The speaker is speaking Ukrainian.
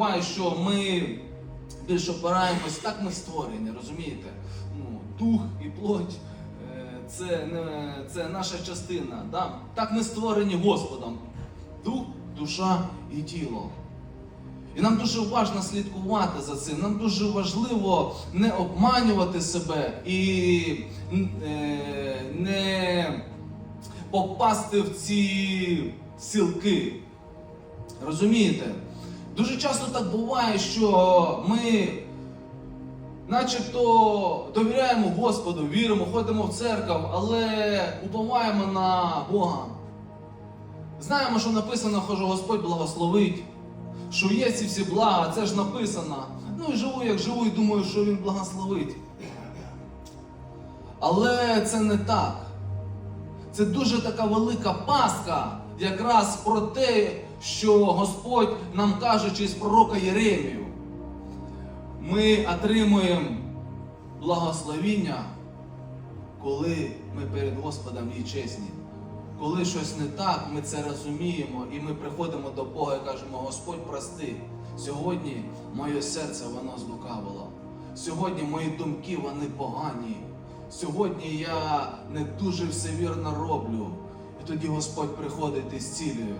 буває, що ми більш опираємось, так ми створені, розумієте? Ну, дух і плоть е, це, не, це наша частина. Да? Так ми створені Господом. Дух, душа і тіло. І нам дуже важливо слідкувати за цим. Нам дуже важливо не обманювати себе і е, не попасти в ці сілки. Розумієте? Дуже часто так буває, що ми начебто довіряємо Господу, віримо, ходимо в церкву, але уповаємо на Бога. Знаємо, що написано, що Господь благословить, що є ці всі блага, це ж написано. Ну і живу, як живу, і думаю, що Він благословить. Але це не так. Це дуже така велика пастка, якраз про те, що Господь нам каже через пророка Єремію. Ми отримуємо благословіння, коли ми перед Господом є чесні. Коли щось не так, ми це розуміємо і ми приходимо до Бога і кажемо, Господь, прости, сьогодні моє серце воно злукавило. Сьогодні мої думки вони погані. Сьогодні я не дуже все вірно роблю. І тоді Господь приходить і зцілює.